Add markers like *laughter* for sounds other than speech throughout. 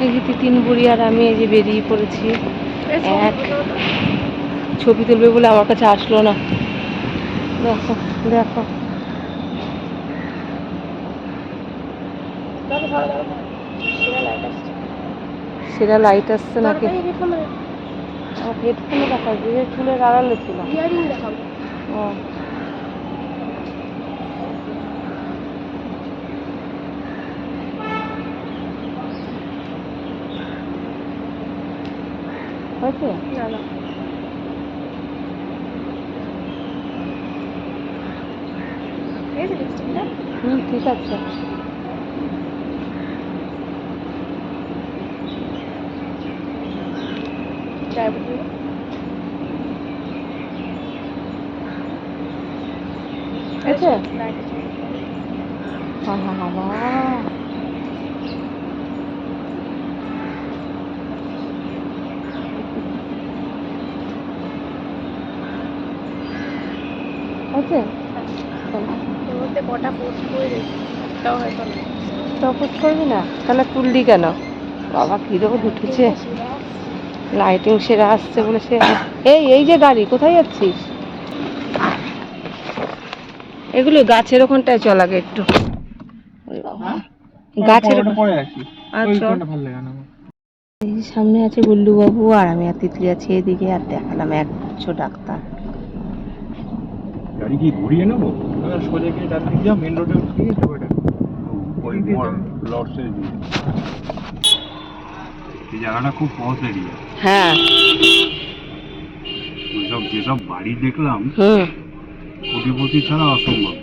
এই যে তিন বুড়ি আর আমি এই যে বেরিয়ে পড়েছি। এক। ছবি তুলবে বলে আমার কাছে আসলো না। দেখো দেখো। সেটা লাইট আসছে নাকি? হেডফোনে দেখা যে চুলের আড়ালে ছিল। ও। হয়েছে না না এই যে লিপস্টিকটা হুম ঠিক আছে ডায়াবেটিস আছে লাইট বাবা বাবা আছে? মধ্যে কটা পোস্ট করে একটাও হয়তো না তপস করবি না? তাহলে তুললি কেন? বাবা কীরকম উঠেছে? লাইটিং সেরা আসছে বলে সে এই এই যে গাড়ি কোথায় যাচ্ছিস? এগুলো গাছের ওখানটায় চল আগে একটু। বাবা। গাছের আচ্ছা। সামনে আছে গুল্লু বাবু আর আমি আর তিতলি আছি এদিকে আর দেখালাম এক গুচ্ছ ডাক্তার। গাড়ি কি ঘুরিয়ে নেব? সোজা গিয়ে ডান দিকে যাও মেন রোডে ওই লর্ডসে এই জায়গাটা খুব পথ এরিয়া হ্যাঁ। ওইসব যেসব বাড়ি দেখলাম হুম। কোটিপতি ছাড়া অসম্ভব।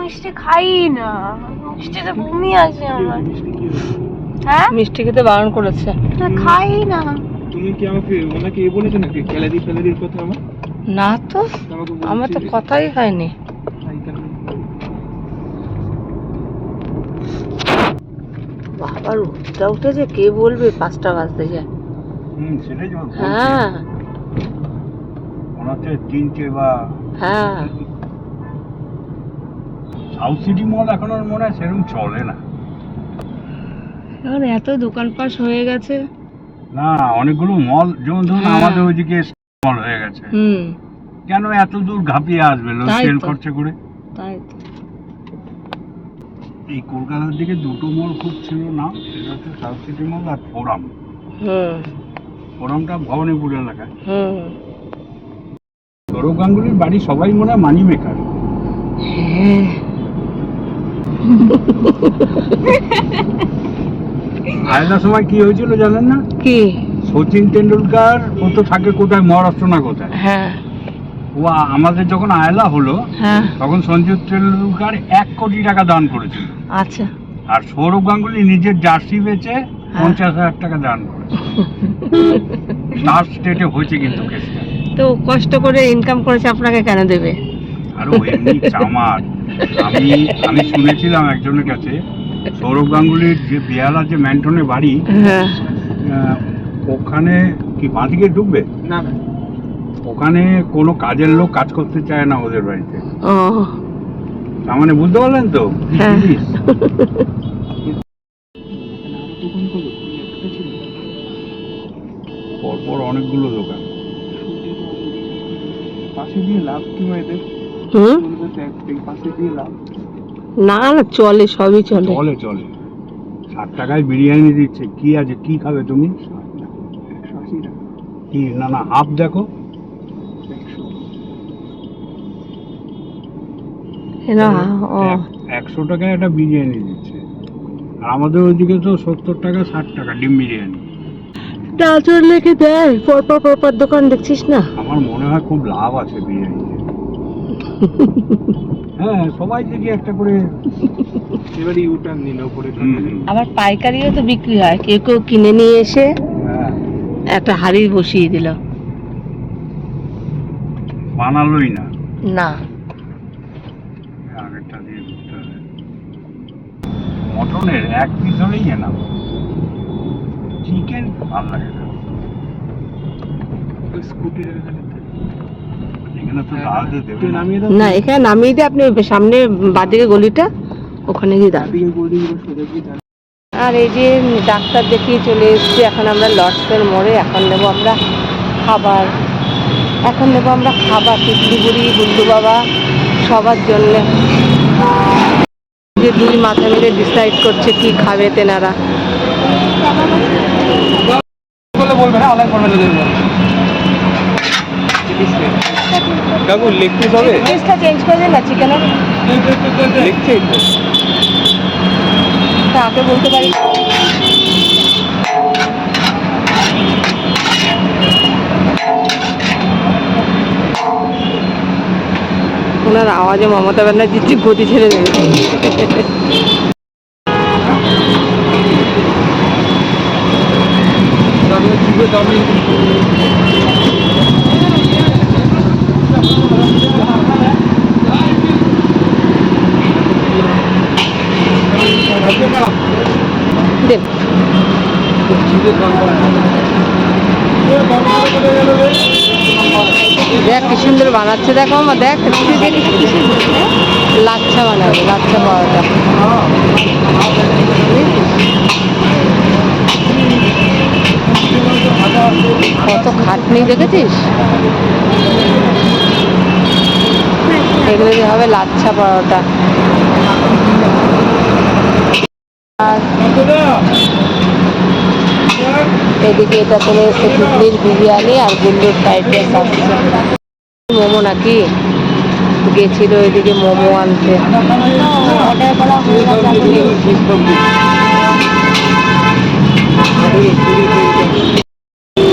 মিষ্টি খাই না। মিষ্টিতে বমি আসে আমার। হ্যাঁ? মিষ্টি খেতে বারণ করেছে। খাই না। তুমি কি আমাকে ওনাকে এ বলেছ নাকি? ক্যালারি ফ্যালারির কথা আমার? না তো আমার তো কথাই হয়নি। বাবা রোদটা উঠেছে কে বলবে পাঁচটা বাজতে যায়। তিনটে বা হ্যাঁ। সাউথ সিটি মল এখন আর মনে হয় সেরকম চলে না। এখন এত দোকান পাশ হয়ে গেছে। না অনেকগুলো মল যেমন ধরুন হ্যাঁ। আমাদের ওইদিকে মল হয়ে গেছে। হুম। কেন এত দূর ঘাপিয়ে আসবে লোক সেল। খরচা করে? তাই তো। এই কলকাতার দিকে দুটো মল খুব ছিল না সেটা হচ্ছে সাউথ সিটি মল আর ফোরাম হুম। ফোরামটা ভবানীপুর এলাকায়। হুম। সৌরভ গাঙ্গুলির বাড়ি সবাই মনে হয় মানি মেকার হ্যাঁ। *laughs* আয়লার সময় কি হয়েছিল জানেন না? কি? সচিন তেন্ডুলকার ও তো থাকে কোথায় মহারাষ্ট্র না কোথায়? হ্যাঁ। ও আমাদের যখন আয়লা হলো হ্যাঁ। তখন সঞ্জীব তেন্ডুলকার এক কোটি টাকা দান করেছিল। আচ্ছা। আর সৌরভ গাঙ্গুলি নিজের জার্সি বেচে পঞ্চাশ হাজার টাকা দান করেছে। তার স্টেটে হয়েছে কিন্তু কেসটা তো কষ্ট করে ইনকাম করেছে আপনাকে কেন দেবে? আর এমনি চামার। আমি আমি শুনেছিলাম একজনের কাছে সৌরভ গাঙ্গুলির যে বেহালা যে ম্যান্টনে বাড়ি হ্যাঁ। ওখানে কি বাঁদিকে ঢুকবে? না না। ওখানে কোনো কাজের লোক কাজ করতে চায় না ওদের বাড়িতে। তার মানে বুঝতে পারলেন তো? হ্যাঁ। পরপর অনেকগুলো দোকান। পাশে দিয়ে লাভ কি এক পাশে দিয়ে লাভ। না না চলে সবই চলে। চলে চলে। ষাট টাকায় বিরিয়ানি দিচ্ছে। কি আছে? কি খাবে তুমি? কি? না না হাফ দেখো। একশো না ও। একশো টাকায় একটা বিরিয়ানি দিচ্ছে। আর আমাদের ওইদিকে তো সত্তর টাকা ষাট টাকা ডিম বিরিয়ানি। ডাচর লেখে দেয় পরপর পরপর দোকান দেখছিস না? আমার মনে হয় খুব লাভ আছে বিরিয়ানিতে। হ্যাঁ সবাই দেখি একটা করে এবারে ইউটার্ন নিল উপরে হুম, হুম। আবার পাইকারিও তো বিক্রি হয় কেউ কেউ কিনে নিয়ে এসে হ্যাঁ। একটা হাড়ি বসিয়ে দিল। বানালোই না? না। আগেরটা দিয়ে মটনের এক পিস হলেই না চিকেন ভালো লাগে না। স্কুটির না। এখানে নামিয়ে দিয়ে আপনি সামনে বাঁদিকে গলিটা ওখানে গিয়ে দাঁড়ান। আর এই যে ডাক্তার দেখিয়ে চলে এসেছি এখন আমরা লর্ডসের মোড়ে এখন নেব আমরা খাবার। এখন নেব আমরা খাবার টিকলি বুড়ি বাবা সবার জন্যে। যে দুই মাথা মিলে ডিসাইড করছে কি খাবে তেনারা। বলবে না আলাদা করবে কাকু লেগ পিস হবে? জিনিসটা চেঞ্জ করে দিন না চিকেনের লেগ পিস আগে বলতে পারি। ওনার আওয়াজে মমতা ব্যানার্জির গতি ছেড়ে দেবে দামি দিবে দামি দেন দেখ কি সুন্দর বানাচ্ছে, দেখো আমার দেখ লাচ্ছা বানাবে, লাচ্ছা পাওয়াটা কত খাটনি দেখেছিস? এগুলো দিয়ে হবে লাচ্ছা পরোটা। এদিকে এটা টিকলির বিরিয়ানি আর রাইস আসছে মোমো নাকি? গেছিল এদিকে মোমো আনতে।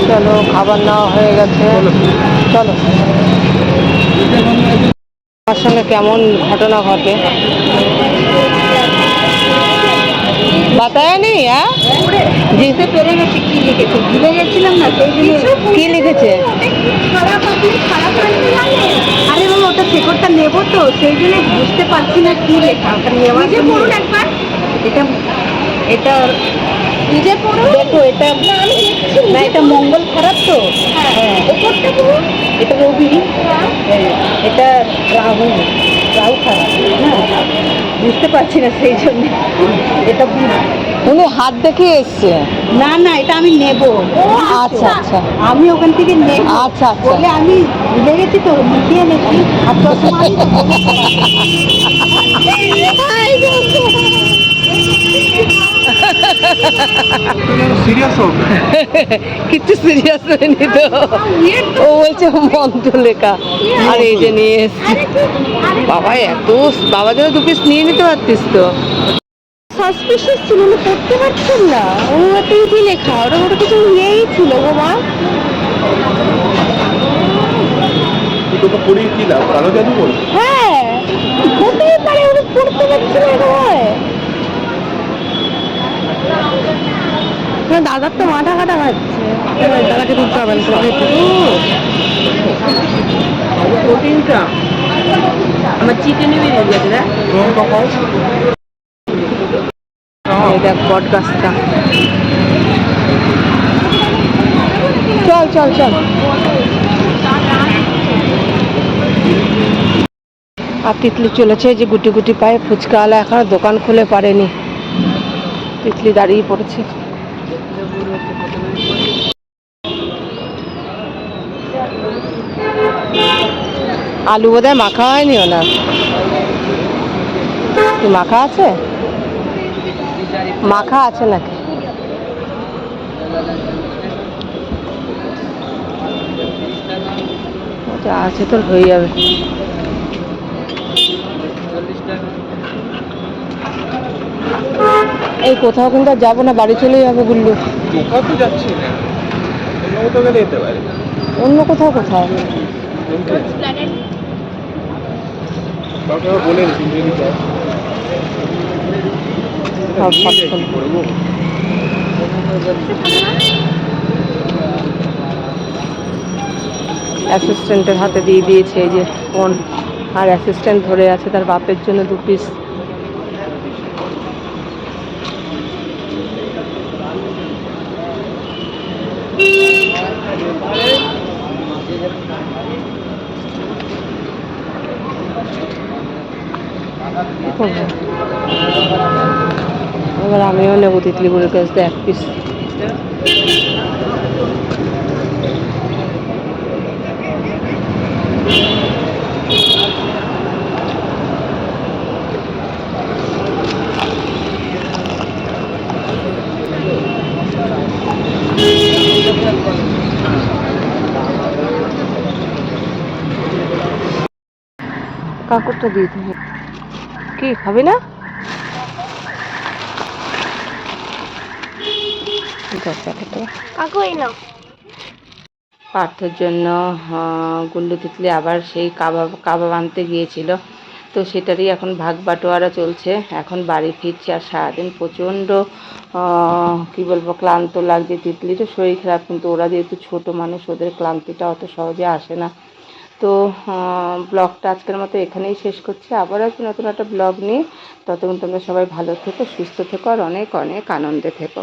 চলো, খাবার নেওয়া হয়ে গেছে। চলো। আমার সঙ্গে কেমন ঘটনা ঘটে? বাতায় নেই হ্যাঁ জিতে পেরে গেছে কি লিখেছে? ভুলে গেছিলাম না সেই কি লিখেছে? আরে বাবা ওটা শেকড়টা নেব তো সেই জন্য বুঝতে পারছি না কি লেখা ওটা নেওয়া জন্য। একবার। এটা এটা নিজে পড়ুন। দেখো এটা না এটা মঙ্গল খারাপ তো? হ্যাঁ। এটা রবি এটা রাহু রাহু খারাপ। না বুঝতে পারছি না সেই জন্য। এটা। উনি হাত দেখে এসছে। না না এটা আমি নেব। আচ্ছা। আচ্ছা আমি ওখান থেকে নেব। আচ্ছা, আচ্ছা। বলে আমি ভুলে গেছি তো লিখিয়ে এনেছি আর কিচ্ছু সিরিয়াস হয়নি তো। ও বলছে মন্ত্র লেখা আর এই যে নিয়ে এসছি। বাবা এত বাবা যেন দু পিস নিয়ে নিতে পারতিস তো। সাসপিশিয়াস ছিল না পড়তে পারছেন না। ও তুই কি লেখা ওটা ওটা কিছু ইয়েই ছিল গো মা। তোকে পড়িয়ে কি লাভ? কালো জাদু বল। হ্যাঁ হতেই পারে ওটা পড়তে পারছি না এটা হয়। না, দাদার তো মাথা কাটা খাচ্ছে দাদাকে তুলতে হবে না আমার চিকেনে বেরিয়ে গেছে না দেখ। বট গাছটা। চল চল চল। আর তিতলি চলেছে যে গুটি গুটি পায়ে ফুচকাওয়ালা এখনও দোকান খুলে পারেনি। তিতলি দাঁড়িয়ে পড়েছে। আলু বোধ হয় মাখা হয়নি ওনার কি মাখা আছে? মাখা আছে নাকি? আছে তোর হয়ে যাবে। এই কোথাও কিন্তু আর যাব না বাড়ি চলে যাব গুল্লু। কোথাও তো যাচ্ছি না। অন্য কোথাও গেলে যেতে পারে। অন্য কোথাও কোথাও। বলে অ্যাসিস্ট্যান্টের হাতে দিয়ে দিয়েছে এই যে ফোন আর অ্যাসিস্ট্যান্ট ধরে আছে তার বাপের জন্য দু পিস কি করব? এবার আমিও নেব তিতলি বুড়ির কাছ থেকে এক পিস কাকুরটা দিয়ে দিবি কি খাবি না? পার্থর জন্য গুল্লু তিতলি আবার সেই কাবাব কাবাব আনতে গিয়েছিল। তো সেটারই এখন ভাগ বাটোয়ারা চলছে। এখন বাড়ি ফিরছে আর সারাদিন প্রচণ্ড কি বলব ক্লান্ত লাগছে তিতলিরও শরীর খারাপ কিন্তু ওরা যেহেতু ছোট মানুষ ওদের ক্লান্তিটা অত সহজে আসে না। তো ব্লগটা আজকের মতো এখানেই শেষ করছি। আবার আসব নতুন একটা ব্লগ নিয়ে। ততক্ষণ তোমরা সবাই ভালো থেকো, সুস্থ থেকো, আর অনেক অনেক আনন্দে থেকো।